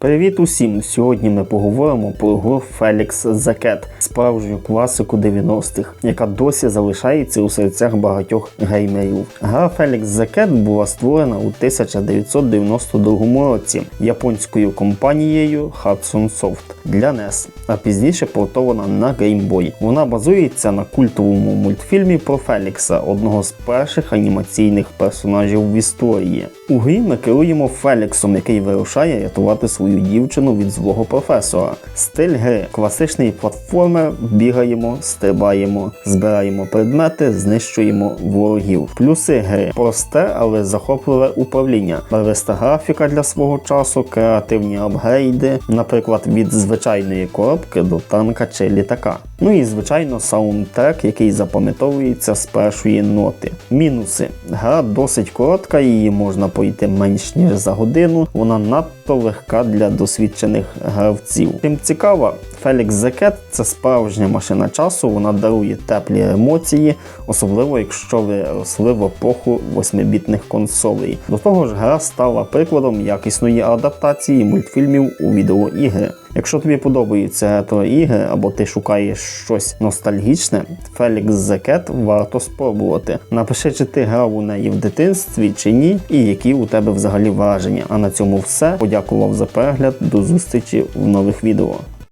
Привіт усім! Сьогодні ми поговоримо про гру Felix the справжню класику 90-х, яка досі залишається у серцях багатьох геймерів. Гра Felix the була створена у 1992 році японською компанією Hudson Soft для NES, а пізніше портована на Game Boy. Вона базується на культовому мультфільмі про Фелікса, одного з перших анімаційних персонажів в історії. У грі ми керуємо Феліксом, який вирушає рятувати свою дівчину від злого професора. Стиль гри класичний платформер, бігаємо, стрибаємо, збираємо предмети, знищуємо ворогів. Плюси гри просте, але захопливе управління, барвиста графіка для свого часу, креативні апгрейди, наприклад, від звичайної коробки до танка чи літака. Ну і звичайно саундтрек, який запам'ятовується з першої ноти. Мінуси. Гра досить коротка, її можна пройти менш ніж за годину. Вона надто легка для досвідчених гравців. Чим цікава, The Cat – це справжня машина часу, вона дарує теплі емоції, особливо якщо ви росли в епоху 8-бітних консолей. До того ж, гра стала прикладом якісної адаптації мультфільмів у відеоігри. Якщо тобі подобаються ретро-ігри або ти шукаєш щось ностальгічне, the Cat варто спробувати. Напиши, чи ти грав у неї в дитинстві чи ні, і які у тебе взагалі враження. А на цьому все. Подякував за перегляд. До зустрічі в нових відео.